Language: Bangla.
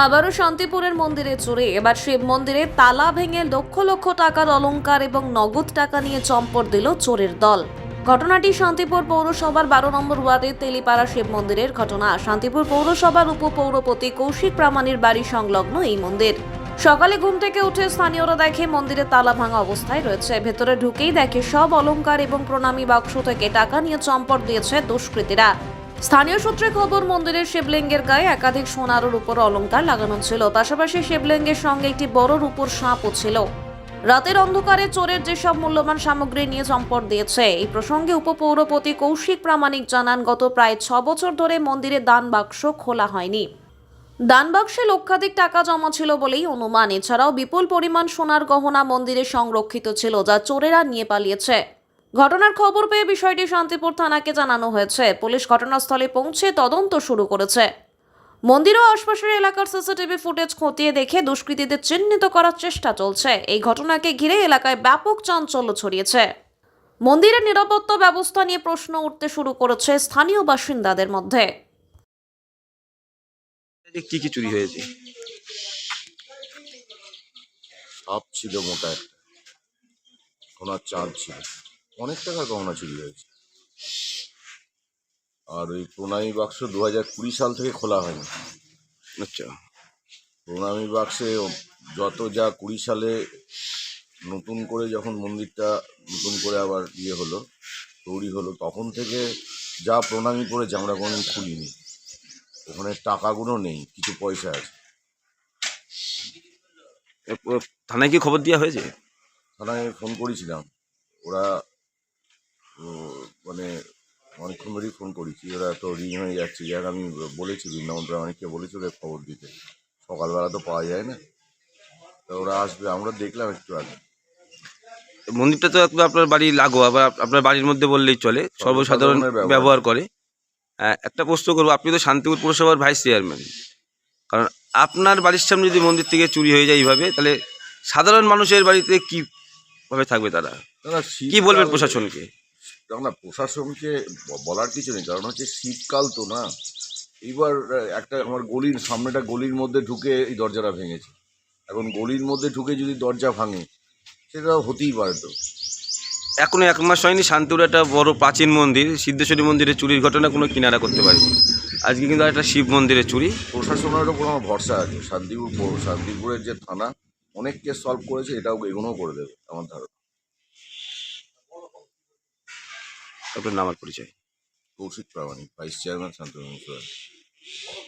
আবারও শান্তিপুরের মন্দিরে চুরি এবার শিব মন্দিরে তালা ভেঙে লক্ষ লক্ষ টাকার অলংকার এবং নগদ টাকা নিয়ে চম্পট দিল চোরের দল। ঘটনাটি শান্তিপুর পৌরসভার বারো নম্বর ওয়ার্ডের তেলিপাড়া শিব মন্দিরের ঘটনা। শান্তিপুর পৌরসভার উপপৌরপতি কৌশিক প্রামাণীর বাড়ি সংলগ্ন এই মন্দির। সকালে ঘুম থেকে উঠে স্থানীয়রা দেখে মন্দিরে তালা ভাঙা অবস্থায় রয়েছে। ভেতরে ঢুকেই দেখে সব অলংকার এবং প্রণামী বাক্স থেকে টাকা নিয়ে চম্পট দিয়েছে দুষ্কৃতীরা। স্থানীয় সূত্রে খবর, মন্দিরের শিবলিঙ্গের গায়ে একাধিক সোনার ও রূপোর অলংকার লাগানো ছিল। পাশাপাশি শিবলিঙ্গের সঙ্গে একটি বড় রূপোর সাপও ছিল। রাতের অন্ধকারে চোরের যেসব মূল্যবান সামগ্রী নিয়ে চম্পট দিয়েছে, এই প্রসঙ্গে উপপৌরপতি কৌশিক প্রামাণিক জানান, গত প্রায় ছ বছর ধরে মন্দিরে দান বাক্স খোলা হয়নি। দান বাক্সে লক্ষাধিক টাকা জমা ছিল বলেই অনুমান। এছাড়াও বিপুল পরিমাণ সোনার গহনা মন্দিরে সংরক্ষিত ছিল, যা চোরেরা নিয়ে পালিয়েছে। ঘটনার খবর পেয়ে বিষয়টি শান্তিপুর থানাকে জানানো হয়েছে। পুলিশ ঘটনাস্থলে পৌঁছে তদন্ত শুরু করেছে। মন্দির ও আশপাশের এলাকার সিসিটিভি ফুটেজ খতিয়ে দেখে দুষ্কৃতীদের চিহ্নিত করার চেষ্টা চলছে। এই ঘটনাকে ঘিরে এলাকায় ব্যাপক চাঞ্চল্য ছড়িয়েছে। মন্দিরের নিরাপত্তা ব্যবস্থা নিয়ে প্রশ্ন উঠতে শুরু করেছে স্থানীয় বাসিন্দাদের মধ্যে। যে কি কি চুরি হয়েছে? সাপ ছিল মোটা একটা। সোনার চাঁদ ছিল অনেক টাকা গহনা চুরি হয়েছে। আর ওই প্রণামী বাক্স দু হাজার কুড়ি সাল থেকে খোলা হয়নি। আচ্ছা। প্রণামী বাক্সে যত যা কুড়ি সালে নতুন করে যখন মন্দিরটা নতুন করে আবার ইয়ে হলো তৈরি হলো তখন থেকে যা প্রণামী করেছে আমরা কোনোদিন খুলিনি। ওখানে টাকাগুলো নেই কিছু পয়সা আছে। থানায় কি খবর দেওয়া হয়েছে? থানায় ফোন করেছিলাম। ওরা মানে অনেকক্ষণ ধরেই ফোন করেছি। ওরা তো রিং হয়ে যাচ্ছে। যাক আমি বলেছি বৃন্দাবন অনেককে বলেছি ওদের খবর দিতে। সকালবেলা তো পাওয়া যায় না। তো ওরা আসবে। আমরা দেখলাম একটু আগে। মন্দিরটা তো আপনার বাড়ি লাগো আবার আপনার বাড়ির মধ্যে বললেই চলে। সর্বসাধারণ ব্যবহার। করে। আহ, একটা প্রশ্ন করব। আপনি তো শান্তিপুর পুরসভার ভাইস চেয়ারম্যান কারণ আপনার বাড়ির সামনে যদি মন্দির থেকে চুরি হয়ে যায় এইভাবে তাহলে সাধারণ মানুষের বাড়িতে কি ভাবে থাকবে তারা? কি বলবেন শীতকাল- প্রশাসনকে না প্রশাসনকে বলার কিছু নেই কারণ হচ্ছে শীতকাল তো না। এইবার একটা আমার গলির সামনেটা গলির মধ্যে ঢুকে এই দরজাটা ভেঙেছে। এখন গলির মধ্যে ঢুকে যদি দরজা ভাঙে সেটা হতেই পারে তো। এখনও এক মাস হয়নি শান্তিপুর একটা বড় প্রাচীন মন্দির সিদ্ধেশ্বরী মন্দিরে চুরির ঘটনা কোনো কিনারা করতে পারেনি। আজকে কিন্তু একটা শিব মন্দিরে চুরি। প্রশাসনের ওপর আমার ভরসা আছে। শান্তিপুর পৌর শান্তিপুরের যে থানা অনেক কেস সলভ করেছে এটাও এগুলোও করে দেবে আমার ধারণা। আপনার নামার পরিচয়? Kaushik Pramanik vice chairman Shantanu municipality